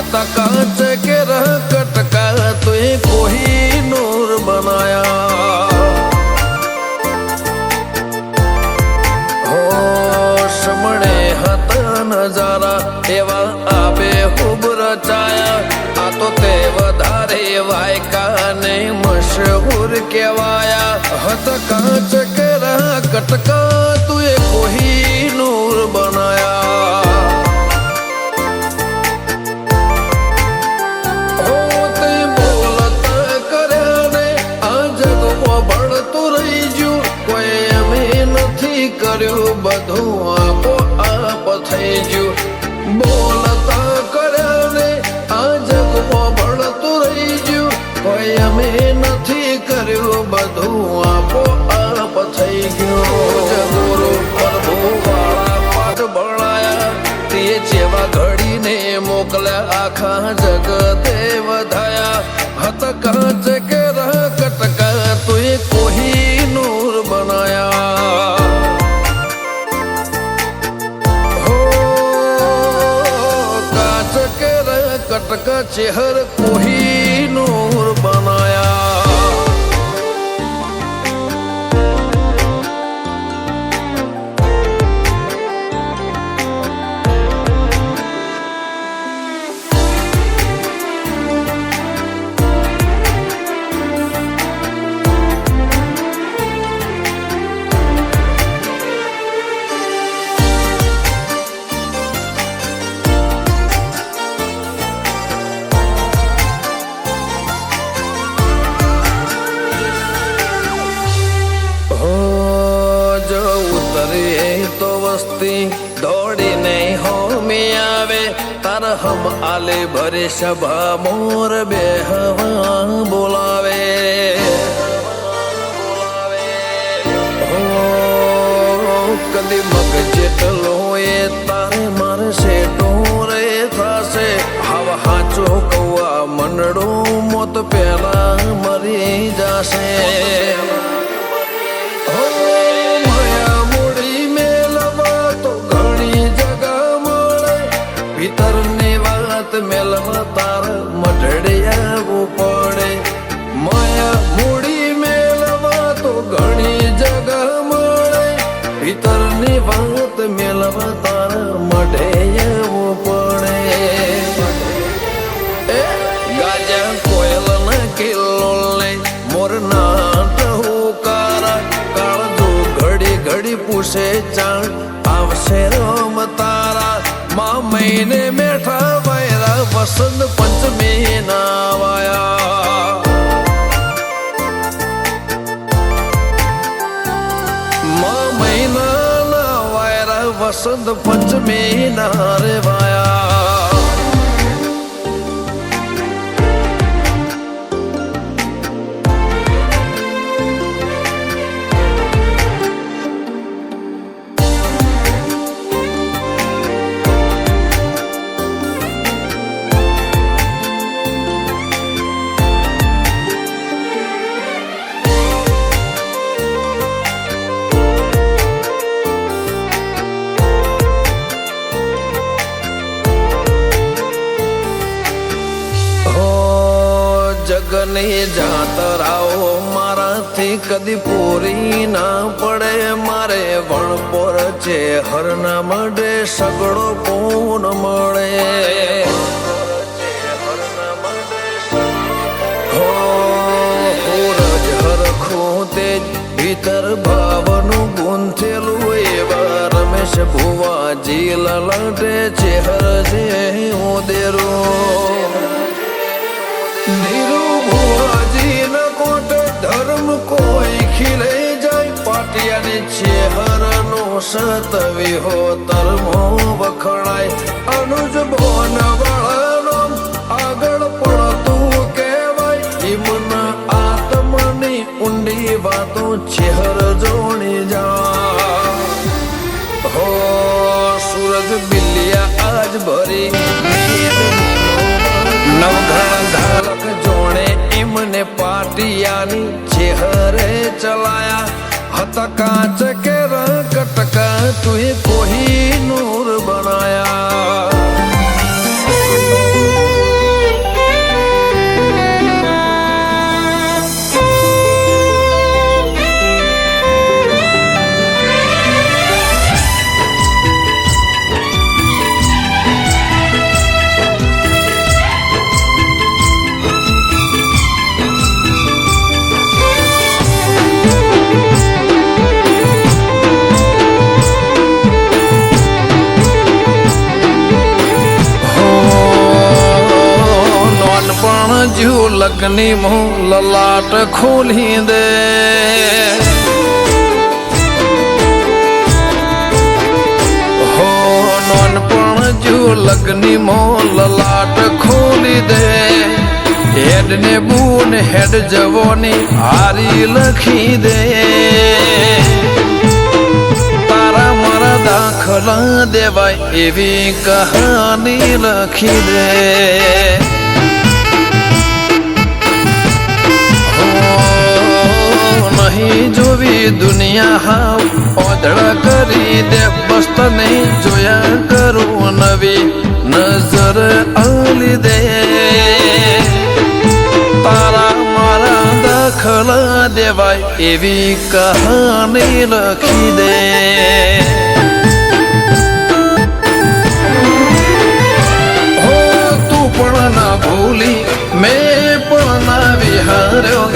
હતા કાચ કે રહ કટકા તુએ કોઈ નૂર બનાયા હો સમણે હતા નજારા એવા આબે ખૂબ રચાયા આ તો તે વધારે વાયકા ને મશહૂર કેવાયા હત કાચ કરા કટકા ગયું અમે નથી કર્યું બધું આપો આપ થઈ ગયો. જગુરુ પ્રભુ વાળા પાઠ ભણાયા તે જેવા ઘડીને મોકલ્યા. આખા જગતે વધાયા. હત કાચ કે રહ કટકા તુએ કોહી નૂર બનાયા. કટકા ચેહર હમ આલે ભરે સભા મોર બે હવા બોલાવે. કદી મગ જેટલો એ તારે મારે સેટો રે થાશે. હવા હાચો કૌવા, મંડળો મોત પેલા મરી જાશે. તાર મઢડે આવવું પડે માયા મૂડી મેળવા તો ઘણી જગ મળે. પિતરની વાત મેળવા તાર મઢે પડે ગાજા કોયલ ના કિલ્લો લે. મોર ટહુકારા કાળજો ઘડી ઘડી પૂછે ચાણ. આવશે રોમ તારા. મા મહિને મેઠા વાયરા વસંત પંચમી નાવાયા મહિના વાયરા વસંત પંચમી ના રે વાયા જાતરાઓ મારાથી કદી પૂરી ના પડે. મારે વણપોર છે હરના મઢે સગડો પૂન મળે. ભીતર ભાવનું ગુંથેલું એવા રમેશ ભુવાજી લલટે છે હર જે ઉદેરું ધીરુ ભુવાજી ન કોટ ધર્મ કોઈ ખીલે જાય પાટિયાની ચેહરનો સતવી હો તરમો વખણાય. અનુજ હતા કાચ કે રંગ ટકા તુએ કોઈ લગ્ની મો લલાટ ખોલી દે હો નોનપણ જો લગ્ની મો લલાટ ખોલી દે હેડ ને બૂન હેડ જવોની હારી લખી દે તારા મારા દાખલા દેવાય એવી કહાની લખી દે નહીં જોવી દુનિયા હાવ. ઓધળ કરી દે મસ્ત નહીં જોયા કરું નવી નજર અલી દે. તારા મારા દાખલા દેવાય એવી કહાની લખી દે. તું પણ ના ભૂલી, મેં પણ ના વિહાર્યો.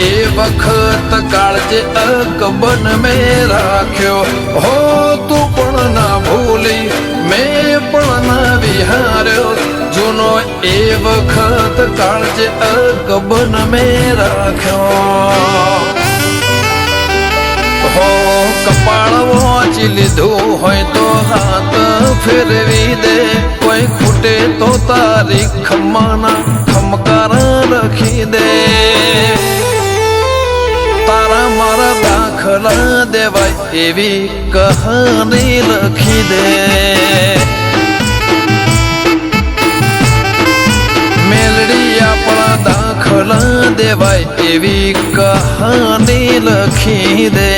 એ વખત કાળજે અકબન મેં રાખ્યો. હો, તું પણ ના ભૂલી, મેં પણ ના વિહાર્યો. જૂનો એ વખત કાળજે અકબન મેં રાખ્યો. હો કપાળ વાંચી લીધું હોય તો હાથ ફેરવી દે. કોઈ ખૂટે તો તારી ખમ્માના ખમકાર લખી દે તારા મારા દાખલા દેવાય એવી કહાની લખી દે મેલડી આપણા દાખલા દેવાય એવી કહાની લખી દે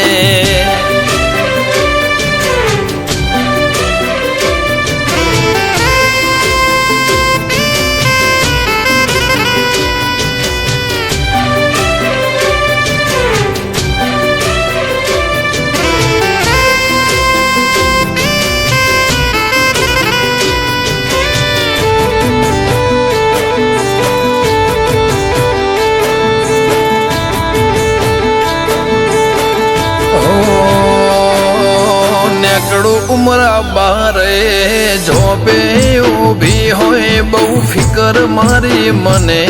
હો, નેકડું ઉમરા બારે. જોબે ઊભી હોય બહુ ફિકર મારી મને.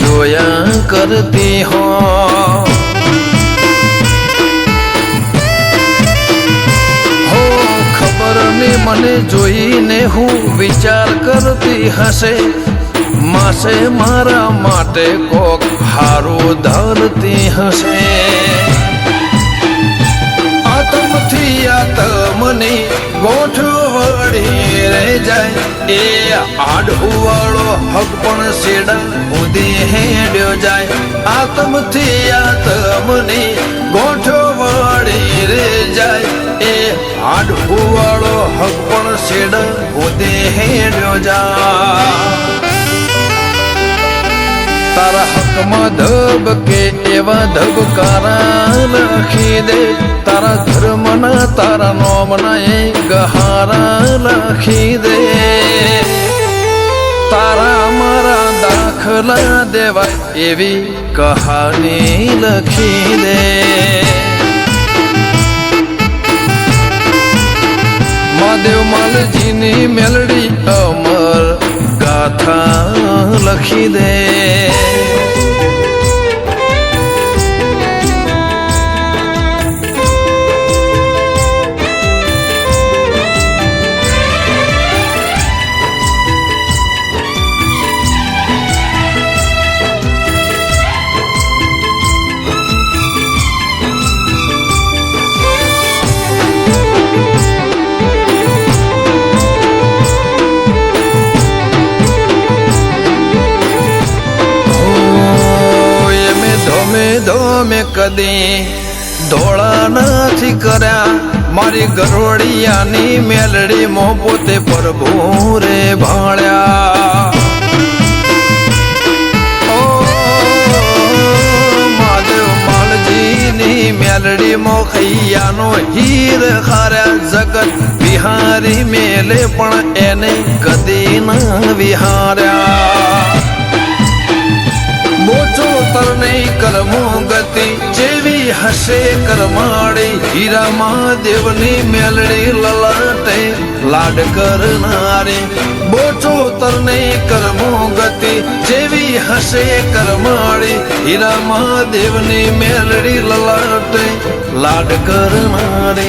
જોયા કરતી હો ખબર ને મને જોઈને હું વિચાર કરતી હશે. માસે મારા માટે કોક હારું ધરતી હશે. આતમથી આતમની ગોઠ વળી રે જાય. એ આડુવાળો હક પણ સેડા ઉદી હેડ્યો જાય. આતમથી આતમની ગોઠ વળી રે જાય. એ આડુવાળો હક પણ સેડા ઉદી હેડ્યો જાય. તારા હકમાં ધબ કે એવા ધબકારા લખી દે. તારા ધર્મના, તારા નોમના એ ગહારા લખી દે. તારા મારા દાખલા દેવાય એવી કહાની લખી દે. મહાદેવ માલજીની મેલડી અમર ગાથા લખી દે. કદી ધોળા નથી કર્યા. મારી ગરોડિયાની મેલડી મો પોતે પ્રભુ રે માલજીની મેલડી મો ખૈયાનો હીર ખાર્યા. જગત વિહારી મેલે પણ એને કદી ના વિહાર્યા. બોચો તરને કરમો ગતિ જેવી હશે કરમાડી. હીરા મહાદેવની મેલડી લલાટે. લાડ કરનારે બોચો તરને કરમો ગતિ જેવી હશે કરમાળી હીરા મહાદેવની મેલડી લલાટે, લાડ કરનારે.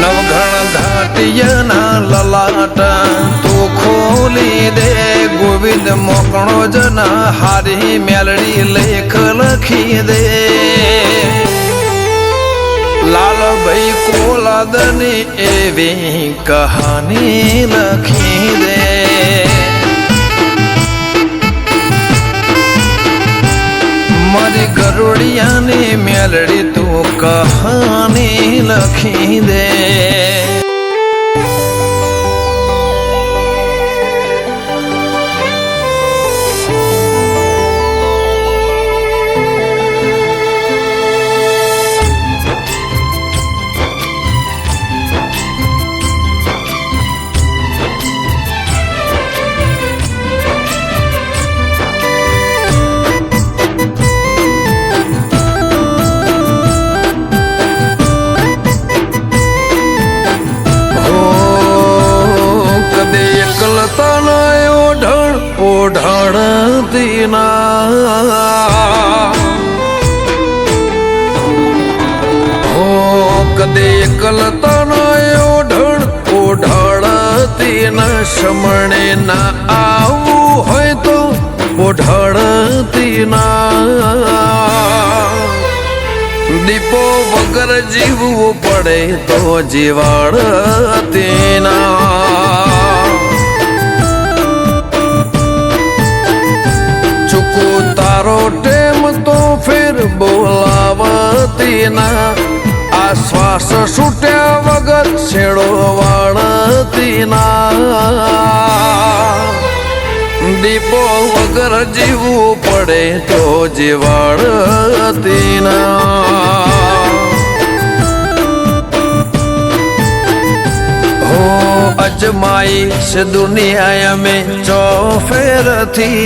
નવઘણ ધાટિયાના લલાટા તું ખોલી દે. ગોવિંદ મોકણો જના હારી મેલડી લેખ લખી દે. લાલભાઈ કોલાદની એવી કહાની લખી દે. મારી ગરોડિયાની મેલડી તું કહાની લખી દે. દીના હો કદે એકલતા ના ઓઢણ ઓઢણ દીના શમણે ના આવું હોય તો ઓઢણ દીના દીપો વગર જીવવું પડે તો જીવાડ તેના તો ફેર બોલાવતી ના આ શ્વાસ છૂટ્યા વગર છેડો વાળતી ના દીપો વગર જીવવું પડે તો જીવાડતી ના અજમાઈ છે દુનિયા અમે ચોફેરથી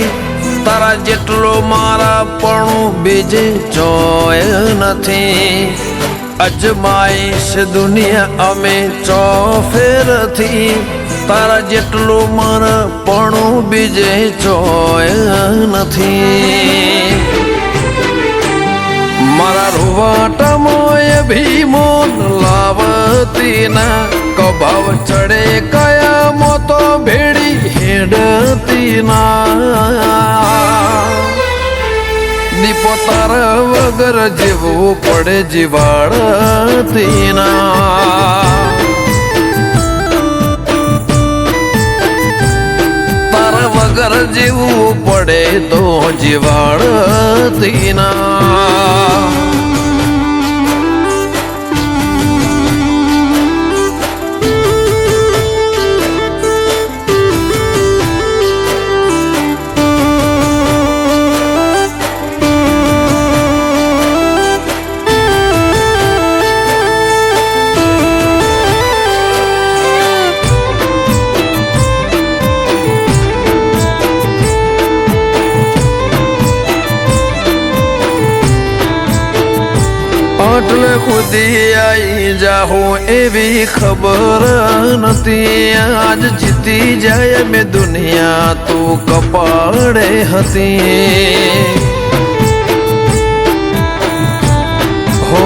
તારા જેટલો મારા પણ બીજે ચોય નથી. અજમાઈશ દુનિયા અમે ચોફેરથી. તારા જેટલું મારા પણ બીજે ચોય નથી. મારા રૂવાટામાં ભીમો લાવતી ના કભાવ ચડે કયા મોતો ભેડી હેડતી ના દીપો તારા વગર જીવવું પડે જીવાડતી ના તારા વગર જીવવું પડે તો જીવાડતી ખુદી આઈ જાહો એવી ખબર નથી આજ જીતી જાય મેં દુનિયા તું કપાળે હતી હો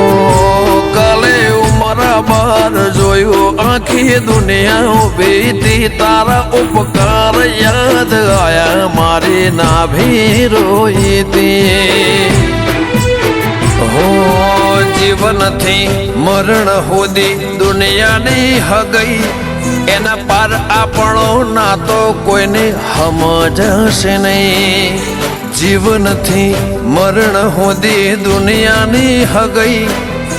કાલે ઉમરા બાર જોયું આખી દુનિયા ઊભી હતી તારા ઉપકાર યાદ આયા મારી નાભી રોઈ હતી હો જીવનથી મરણ હોદી દુનિયાની હગઈ. એના પાર આપણો ના તો કોઈને સમજશે નહીં. જીવનથી મરણ હોદી દુનિયાની હગઈ.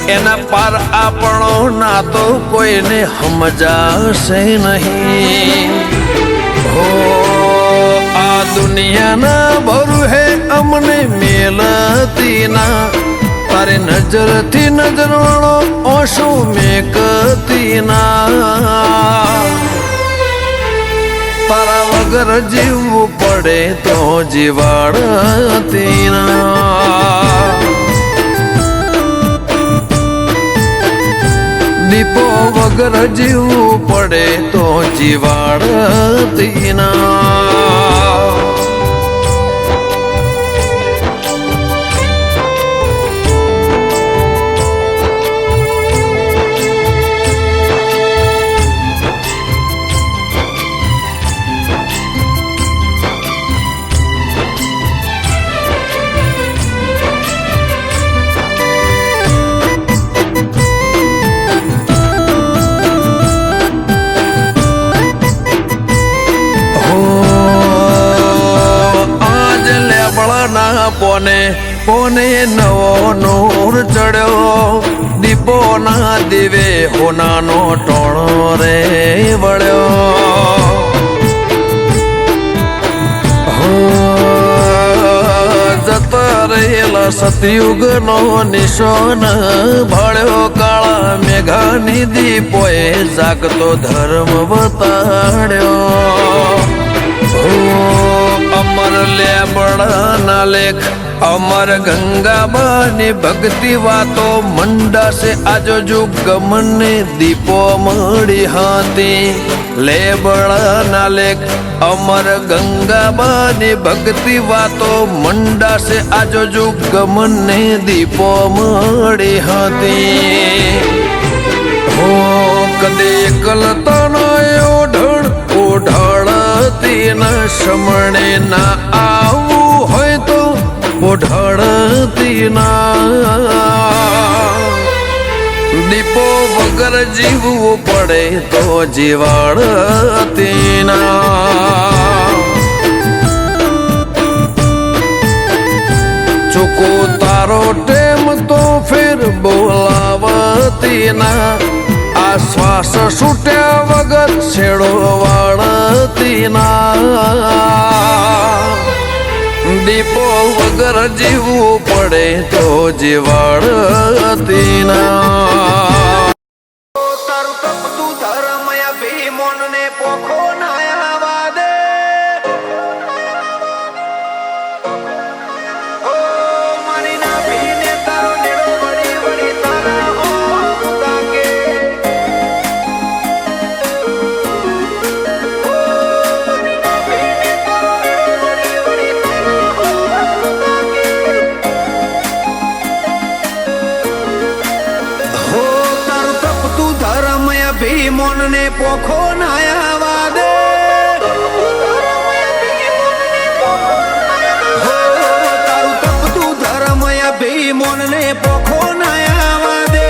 એના પાર આપણો ના તો કોઈને સમજાશે નહીં. હો, આ દુનિયાના ભરું હે અમને મેલતી ના તારે નજરથી નજર વાળો ઓશો મેકતી ના તારા વગર જીવવું પડે તો જીવાડતી ના દીપો વગર જીવવું પડે તો જીવાડતી ના પોને પોને નવો નૂર ચડ્યો. દીપો ના દીવે હોનાનો ટોણો રે વળ્યો. રહેલા સતયુગ નો નિશાન ભળ્યો. કાળા મેઘાની દીપોએ જાગતો ધર્મ બતાડ્યો અમર લેબડાના લેખ. અમર ગંગાબાની ભક્તિ વાતો મંડાશે આજો જુગ. મને દીપો મળી હાથી લેબડાના લેખ. અમર ગંગાબાની ભક્તિ વાતો મંડાશે આજો જુગ. મને દીપો મળી હતી. હો કદે કલતાનો ઓઢણ ઓઢાળતી ના શમણે ના આવું હોય તો ઓઢાળતી ના દીપો વગર જીવવું પડે તો જીવાડતી ના ચૂકો તારો ટેમ તો ફેર બોલાવતી ના આ શ્વાસ છૂટ્યા વગર છેડો વાળતી દીપો વગર જીવવું પડે તો જીવાડતી ના ધર્મય ભીમોન ને પોખો નાયા દે. તારું તપતું ધર્મય ભીમોન ને પોખો નાયા દે.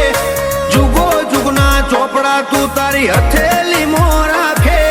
જુગો જુગના ચોપડા તું તારી હથેલી મો રાખે.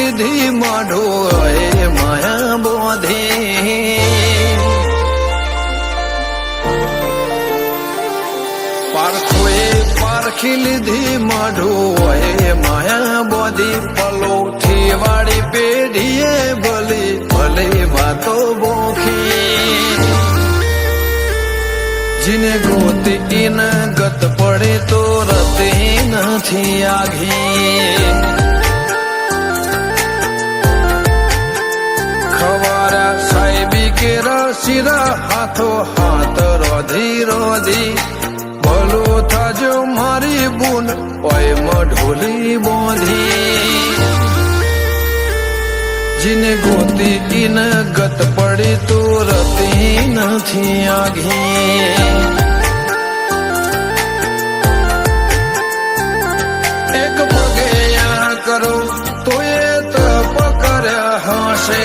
લીધી માઢો એ માયા બોધી પારખોએ પારખી લીધી માઢો એ માયા બોધી પલો વાળી પેઢીએ ભલે ભલે વાતો બોખી જીને ગોતી ઇન ગત પડે તો રતે નથી આઘી રસીરા હાથો હાથ રોધી રોધી ભલું થજો મારી બુન, ઓય મઢોલી બોધી. જીને ગોતી ઇન ગત પડી તો રતી નથી આઘી એક પગે કરો, તો એ તપ કર્યા હશે.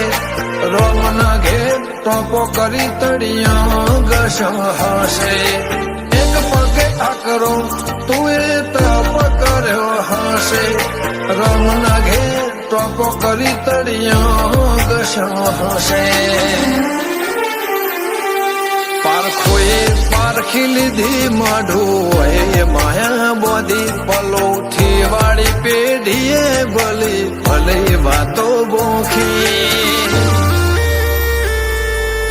રોમના ઘેર ટોપો કરી તળિયા ઘસ હશે એક પગે આકરો, તું એ તપ કર્યો હશે. રમના ઘેર ટોપો કરી તળિયા ઘસ હશે પારખોએ પારખી લીધી માઢું એ માયા બોધી પલોઠી વાળી પેઢીએ ભલી, ભલે વાતો બોખી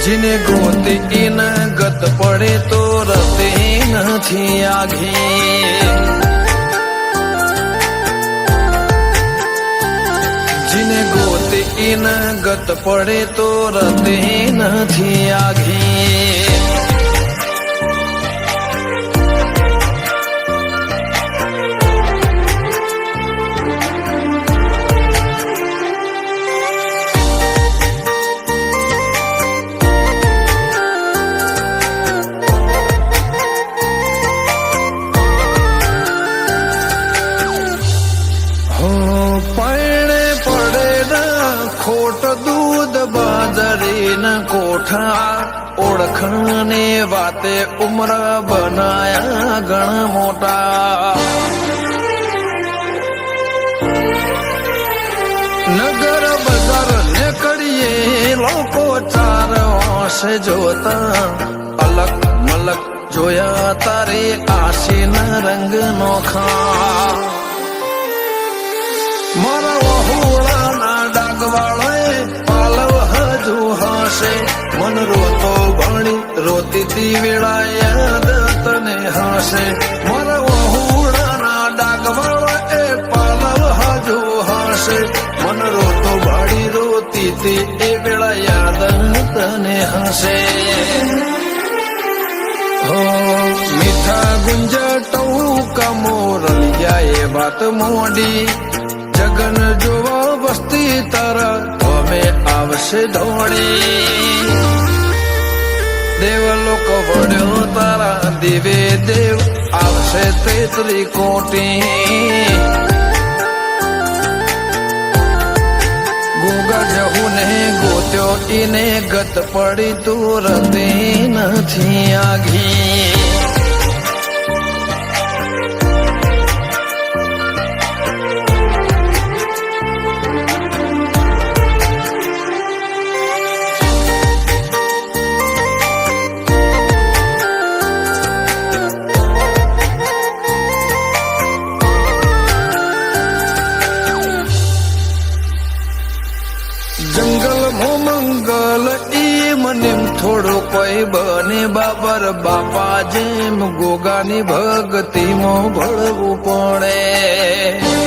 જીને ગોતી ઇન ગત પડે તો રતે નથી આઘી ગત પડે તો રતે નથી આઘી હો ઓળખણ ને વાતે ઉમર બનાયા ઘણા મોટા. નગર બજાર નીકળીએ લોકો ચાર વાંસે જોતા. અલગ મલક જોયા તારે આશીના રંગ નોખા મારા વહુળાના ડાગવાળાએ પાલવ હજુ હશે મન રોતો ભણી રોતી તી વેળા યાદ તને હાશે મારા વહુળાના ડાગવાળાએ પાલવ હજુ હાશે મન રોતો ભાડી રોતી તી એ વેળા યાદ તને મીઠા ગુંજટવું કમોરલિયા એ વાત મોડી જગન જોવા વસ્તી તારા અમે આવશે ધોળી દેવલોક વડ્યો તારા દિવે દેવ. આવશે તેતરી કોટી. ગોગા જહુ ને ગોત્યો, ઈને ગત પડી તું રતી નથી આઘી કોઈ બને બાબર બાપા જેમ ગોગાની ભક્તિમાં ભળવું પડે.